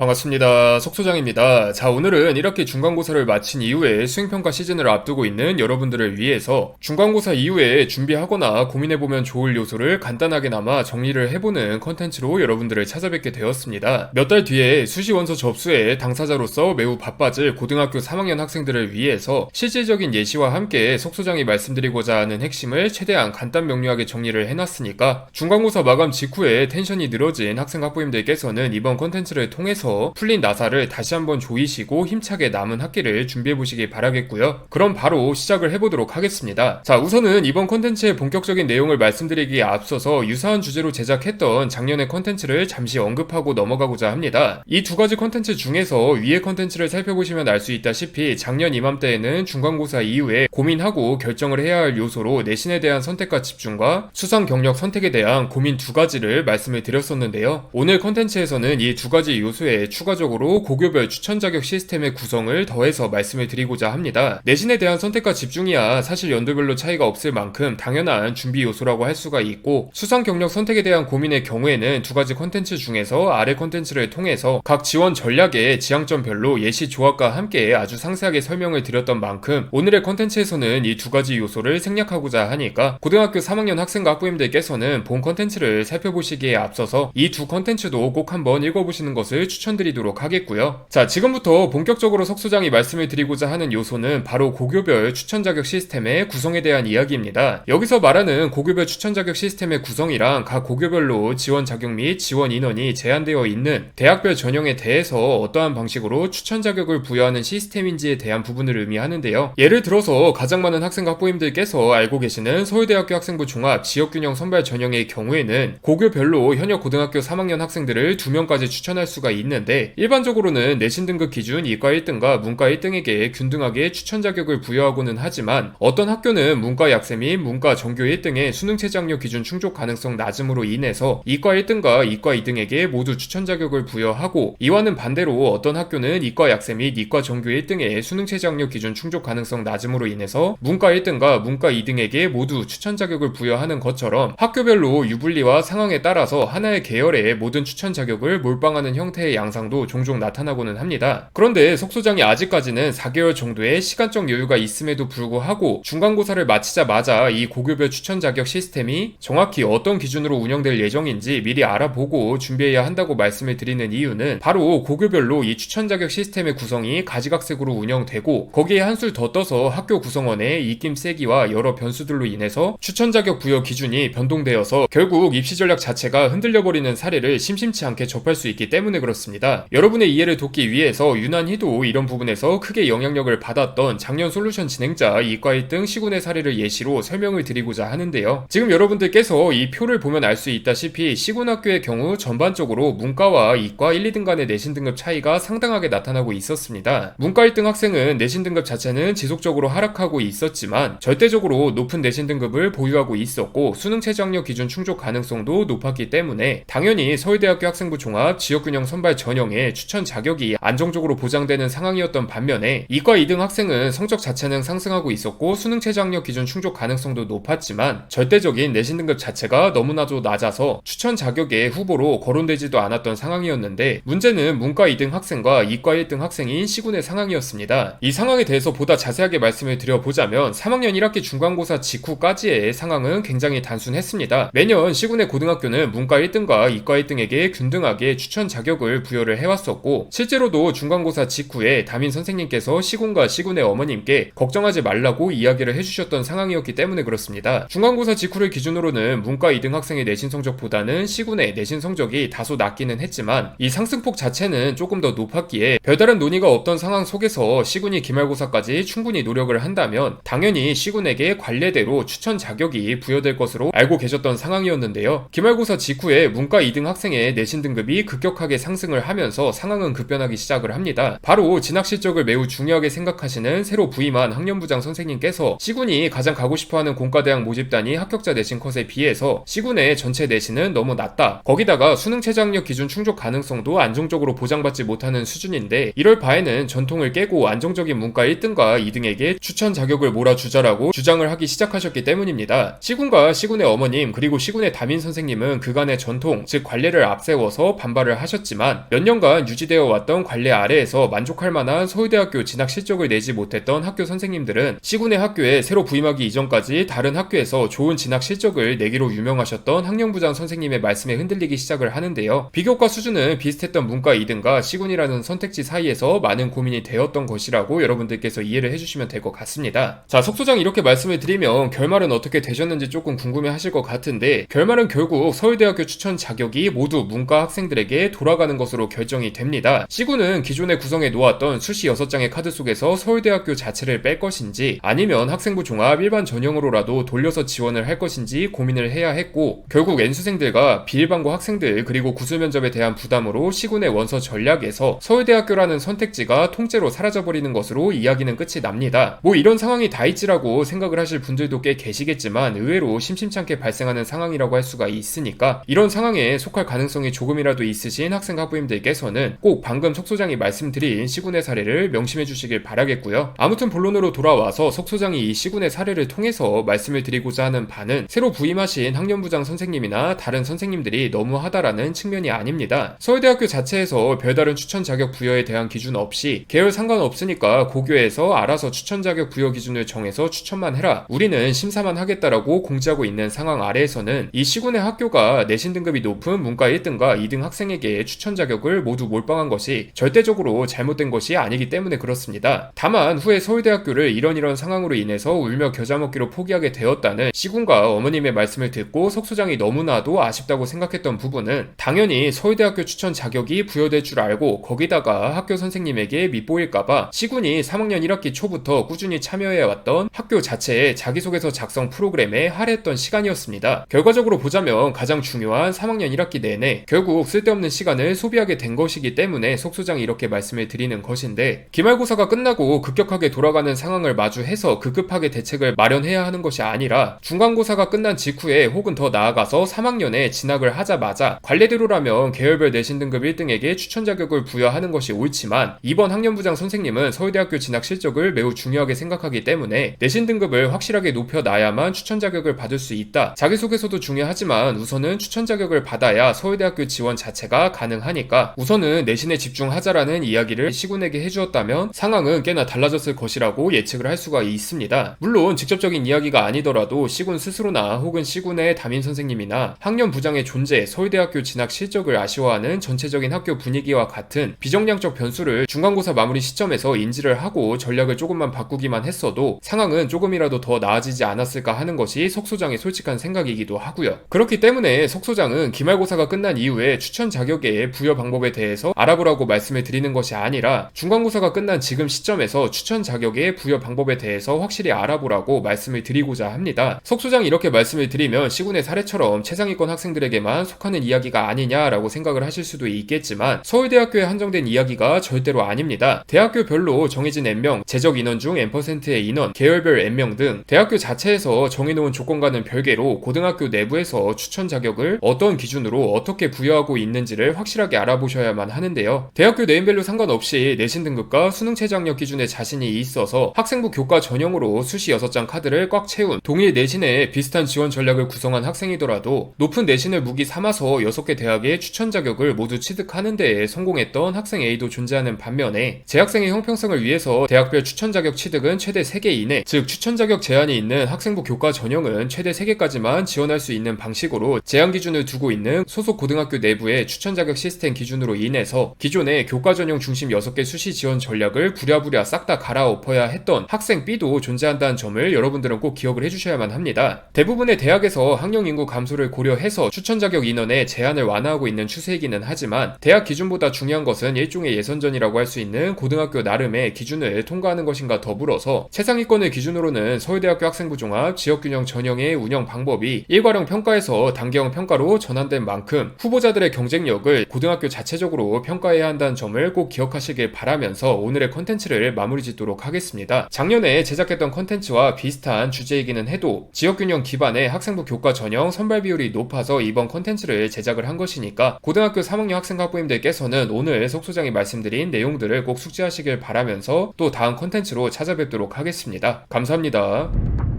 반갑습니다. 속소장입니다. 자, 오늘은 1학기 중간고사를 마친 이후에 수행평가 시즌을 앞두고 있는 여러분들을 위해서 중간고사 이후에 준비하거나 고민해보면 좋을 요소를 간단하게나마 정리를 해보는 컨텐츠로 여러분들을 찾아뵙게 되었습니다. 몇 달 뒤에 수시원서 접수에 당사자로서 매우 바빠질 고등학교 3학년 학생들을 위해서 실질적인 예시와 함께 속소장이 말씀드리고자 하는 핵심을 최대한 간단 명료하게 정리를 해놨으니까 중간고사 마감 직후에 텐션이 늘어진 학생 학부님들께서는 이번 컨텐츠를 통해서 풀린 나사를 다시 한번 조이시고 힘차게 남은 학기를 준비해 보시기 바라겠고요. 그럼 바로 시작을 해보도록 하겠습니다. 자, 우선은 이번 컨텐츠의 본격적인 내용을 말씀드리기에 앞서서 유사한 주제로 제작했던 작년의 컨텐츠를 잠시 언급하고 넘어가고자 합니다. 이 두 가지 컨텐츠 중에서 위의 컨텐츠를 살펴보시면 알 수 있다시피 작년 이맘때에는 중간고사 이후에 고민하고 결정을 해야 할 요소로 내신에 대한 선택과 집중과 수상 경력 선택에 대한 고민 두 가지를 말씀을 드렸었는데요. 오늘 컨텐츠에서는 이 두 가지 요소에 추가적으로 고교별 추천 자격 시스템의 구성을 더해서 말씀을 드리고자 합니다. 내신에 대한 선택과 집중이야 사실 연도별로 차이가 없을 만큼 당연한 준비 요소라고 할 수가 있고 수상 경력 선택에 대한 고민의 경우에는 두 가지 컨텐츠 중에서 아래 컨텐츠를 통해서 각 지원 전략의 지향점별로 예시 조합과 함께 아주 상세하게 설명을 드렸던 만큼 오늘의 컨텐츠에서는 이 두 가지 요소를 생략하고자 하니까 고등학교 3학년 학생과 학부님들께서는 본 컨텐츠를 살펴보시기에 앞서서 이 두 컨텐츠도 꼭 한번 읽어보시는 것을 추천 드리도록 하겠고요. 자, 지금부터 본격적으로 석수장이 말씀을 드리고자 하는 요소는 바로 고교별 추천 자격 시스템의 구성에 대한 이야기입니다. 여기서 말하는 고교별 추천 자격 시스템의 구성이랑 각 고교별로 지원 자격 및 지원 인원이 제한되어 있는 대학별 전형에 대해서 어떠한 방식으로 추천 자격을 부여하는 시스템인지에 대한 부분을 의미하는데요. 예를 들어서 가장 많은 학생 학부님들께서 알고 계시는 서울대학교 학생부 종합 지역균형 선발 전형의 경우에는 고교별로 현역 고등학교 3학년 학생들을 2명까지 추천할 수가 있는 데 일반적으로는 내신 등급 기준 이과 1등과 문과 1등에게 균등하게 추천 자격을 부여하고는 하지만 어떤 학교는 문과 약세 및 문과 전교 1등의 수능 최저학력 기준 충족 가능성 낮음으로 인해서 이과 1등과 이과 2등에게 모두 추천 자격을 부여하고 이와는 반대로 어떤 학교는 이과 약세 및 이과 전교 1등의 수능 최저학력 기준 충족 가능성 낮음으로 인해서 문과 1등과 문과 2등에게 모두 추천 자격을 부여하는 것처럼 학교별로 유불리와 상황에 따라서 하나의 계열의 모든 추천 자격을 몰빵하는 형태의 양 상도 종종 나타나고는 합니다. 그런데 속소장이 아직까지는 4개월 정도의 시간적 여유가 있음에도 불구하고 중간고사를 마치자마자 이 고교별 추천 자격 시스템이 정확히 어떤 기준으로 운영될 예정인지 미리 알아보고 준비해야 한다고 말씀을 드리는 이유는 바로 고교별로 이 추천 자격 시스템의 구성이 가지각색으로 운영되고 거기에 한술 더 떠서 학교 구성원의 입김 세기와 여러 변수들로 인해서 추천 자격 부여 기준이 변동되어서 결국 입시 전략 자체가 흔들려 버리는 사례를 심심치 않게 접할 수 있기 때문에 그렇습니다. 여러분의 이해를 돕기 위해서 유난히도 이런 부분에서 크게 영향력을 받았던 작년 솔루션 진행자 이과 1등 시군의 사례를 예시로 설명을 드리고자 하는데요. 지금 여러분들께서 이 표를 보면 알 수 있다시피 시군학교의 경우 전반적으로 문과와 이과 1, 2등 간의 내신 등급 차이가 상당하게 나타나고 있었습니다. 문과 1등 학생은 내신 등급 자체는 지속적으로 하락하고 있었지만 절대적으로 높은 내신 등급을 보유하고 있었고 수능 최저학력 기준 충족 가능성도 높았기 때문에 당연히 서울대학교 학생부 종합 지역균형 선발 전 형의 추천 자격이 안정적으로 보장되는 상황이었던 반면에 이과 2등 학생은 성적 자체는 상승하고 있었고 수능 최저학력 기준 충족 가능성도 높았지만 절대적인 내신 등급 자체가 너무나도 낮아서 추천 자격의 후보로 거론되지도 않았던 상황이었는데 문제는 문과 2등 학생과 이과 1등 학생인 시군의 상황이었습니다. 이 상황에 대해서 보다 자세하게 말씀을 드려보자면 3학년 1학기 중간고사 직후까지의 상황은 굉장히 단순했습니다. 매년 시군의 고등학교는 문과 1등과 이과 1등에게 균등하게 추천 자격을 부여 를 해왔었고 실제로도 중간고사 직후에 담임 선생님께서 시군과 시군의 어머님께 걱정하지 말라고 이야기를 해주셨던 상황이었기 때문에 그렇습니다. 중간고사 직후를 기준으로는 문과 2등 학생의 내신 성적보다는 시군의 내신 성적이 다소 낮기는 했지만 이 상승폭 자체는 조금 더 높았기에 별다른 논의가 없던 상황 속에서 시군이 기말고사까지 충분히 노력을 한다면 당연히 시군에게 관례대로 추천 자격이 부여될 것으로 알고 계셨던 상황이었는데요. 기말고사 직후에 문과 2등 학생의 내신 등급이 급격하게 상승을 하면서 상황은 급변하기 시작을 합니다. 바로 진학 실적을 매우 중요하게 생각하시는 새로 부임한 학년부장 선생님께서 시군이 가장 가고 싶어하는 공과대학 모집단이 합격자 내신 컷에 비해서 시군의 전체 내신은 너무 낮다. 거기다가 수능 최저학력 기준 충족 가능성도 안정적으로 보장받지 못하는 수준인데 이럴 바에는 전통을 깨고 안정적인 문과 1등과 2등에게 추천 자격을 몰아주자라고 주장을 하기 시작하셨기 때문입니다. 시군과 시군의 어머님 그리고 시군의 담임 선생님은 그간의 전통 즉 관례를 앞세워서 반발을 하셨지만 몇 년간 유지되어 왔던 관례 아래에서 만족할 만한 서울대학교 진학 실적을 내지 못했던 학교 선생님들은 시군의 학교에 새로 부임하기 이전까지 다른 학교에서 좋은 진학 실적을 내기로 유명하셨던 학령부장 선생님의 말씀에 흔들리기 시작을 하는데요. 비교과 수준은 비슷했던 문과 2등과 시군이라는 선택지 사이에서 많은 고민이 되었던 것이라고 여러분들께서 이해를 해주시면 될 것 같습니다. 자, 속소장 이렇게 말씀을 드리면 결말은 어떻게 되셨는지 조금 궁금해 하실 것 같은데 결말은 결국 서울대학교 추천 자격이 모두 문과 학생들에게 돌아가는 것으로 결정이 됩니다. 시군은 기존에 구성해 놓았던 수시 6장의 카드 속에서 서울대학교 자체를 뺄 것인지 아니면 학생부 종합 일반 전형으로라도 돌려서 지원을 할 것인지 고민을 해야 했고 결국 N수생들과 비일반고 학생들 그리고 구술 면접에 대한 부담으로 시군의 원서 전략에서 서울대학교라는 선택지가 통째로 사라져버리는 것으로 이야기는 끝이 납니다. 뭐 이런 상황이 다 있지라고 생각을 하실 분들도 꽤 계시겠지만 의외로 심심찮게 발생하는 상황이라고 할 수가 있으니까 이런 상황에 속할 가능성이 조금이라도 있으신 학생 학부님 들께서는 꼭 방금 속소장이 말씀드린 시군의 사례를 명심해 주시길 바라겠고요. 아무튼 본론으로 돌아와서 속소장이 이 시군의 사례를 통해서 말씀을 드리고자 하는 바는 새로 부임하신 학년부장 선생님이나 다른 선생님들이 너무하다라는 측면이 아닙니다. 서울대학교 자체에서 별다른 추천 자격 부여에 대한 기준 없이 계열 상관없으니까 고교에서 알아서 추천 자격 부여 기준을 정해서 추천만 해라. 우리는 심사만 하겠다라고 공지하고 있는 상황 아래에서는 이 시군의 학교가 내신 등급이 높은 문과 1등과 2등 학생에게 추천 자격을 모두 몰빵한 것이 절대적으로 잘못된 것이 아니기 때문에 그렇습니다. 다만 후에 서울대학교를 이런 이런 상황으로 인해서 울며 겨자 먹기로 포기하게 되었다는 시군과 어머님의 말씀을 듣고 석 소장이 너무나도 아쉽다고 생각했던 부분은 당연히 서울대학교 추천 자격이 부여될 줄 알고 거기다가 학교 선생님에게 밉보일까봐 시군이 3학년 1학기 초부터 꾸준히 참여해왔던 학교 자체의 자기소개서 작성 프로그램에 할애했던 시간이었습니다. 결과적으로 보자면 가장 중요한 3학년 1학기 내내 결국 쓸데없는 시간을 소비하게 된 것이기 때문에 속소장이 이렇게 말씀을 드리는 것인데 기말고사가 끝나고 급격하게 돌아가는 상황을 마주해서 급급하게 대책을 마련해야 하는 것이 아니라 중간고사가 끝난 직후에 혹은 더 나아가서 3학년에 진학을 하자마자 관례대로라면 계열별 내신 등급 1등에게 추천 자격을 부여하는 것이 옳지만 이번 학년부장 선생님은 서울대학교 진학 실적을 매우 중요하게 생각하기 때문에 내신 등급을 확실하게 높여놔야만 추천 자격을 받을 수 있다. 자기소개서도 중요하지만 우선은 추천 자격을 받아야 서울대학교 지원 자체가 가능하니까 우선은 내신에 집중하자라는 이야기를 시군에게 해주었다면 상황은 꽤나 달라졌을 것이라고 예측을 할 수가 있습니다. 물론 직접적인 이야기가 아니더라도 시군 스스로나 혹은 시군의 담임 선생님이나 학년 부장의 존재, 서울대학교 진학 실적을 아쉬워하는 전체적인 학교 분위기와 같은 비정량적 변수를 중간고사 마무리 시점에서 인지를 하고 전략을 조금만 바꾸기만 했어도 상황은 조금이라도 더 나아지지 않았을까 하는 것이 석소장의 솔직한 생각이기도 하고요. 그렇기 때문에 석소장은 기말고사가 끝난 이후에 추천 자격의 부여 방 법에 대해서 알아보라고 말씀을 드리는 것이 아니라 중간고사가 끝난 지금 시점에서 추천 자격의 부여 방법에 대해서 확실히 알아보라고 말씀을 드리고자 합니다. 석 소장이 이렇게 말씀을 드리면 시군의 사례처럼 최상위권 학생들에게만 속하는 이야기가 아니냐라고 생각을 하실 수도 있겠지만 서울대학교에 한정된 이야기가 절대로 아닙니다. 대학교별로 정해진 N명, 재적 인원 중 N%의 인원, 계열별 N명 등 대학교 자체에서 정해놓은 조건과는 별개로 고등학교 내부에서 추천 자격을 어떤 기준으로 어떻게 부여하고 있는지를 확실하게 알아보셔야만 하는데요. 대학교 네임밸류 상관없이 내신 등급과 수능 최저학력 기준에 자신이 있어서 학생부 교과 전형으로 수시 6장 카드를 꽉 채운 동일 내신에 비슷한 지원 전략을 구성한 학생이더라도 높은 내신을 무기 삼아서 6개 대학의 추천 자격을 모두 취득하는 데에 성공했던 학생 A도 존재하는 반면에 재학생의 형평성을 위해서 대학별 추천 자격 취득은 최대 3개 이내, 즉 추천 자격 제한이 있는 학생부 교과 전형은 최대 3개까지만 지원할 수 있는 방식으로 제한 기준을 두고 있는 소속 고등학교 내부의 추천 자격 시스템 기준으로 인해서 기존의 교과 전형 중심 6개 수시 지원 전략을 부랴부랴 싹 다 갈아엎어야 했던 학생 B도 존재한다는 점을 여러분들은 꼭 기억을 해주셔야만 합니다. 대부분의 대학에서 학령 인구 감소를 고려해서 추천 자격 인원의 제한을 완화하고 있는 추세이기는 하지만 대학 기준보다 중요한 것은 일종의 예선전이라고 할 수 있는 고등학교 나름의 기준을 통과하는 것인가 더불어서 최상위권을 기준으로는 서울대학교 학생부 종합 지역균형 전형의 운영 방법이 일괄형 평가에서 단계형 평가로 전환된 만큼 후보자들의 경쟁력을 고등학교 자체적으로 평가해야 한다는 점을 꼭 기억하시길 바라면서 오늘의 컨텐츠를 마무리 짓도록 하겠습니다. 작년에 제작했던 컨텐츠와 비슷한 주제이기는 해도 지역균형 기반의 학생부 교과 전형 선발 비율이 높아서 이번 컨텐츠를 제작을 한 것이니까 고등학교 3학년 학생 학부님들께서는 오늘 속소장이 말씀드린 내용들을 꼭 숙지하시길 바라면서 또 다음 컨텐츠로 찾아뵙도록 하겠습니다. 감사합니다.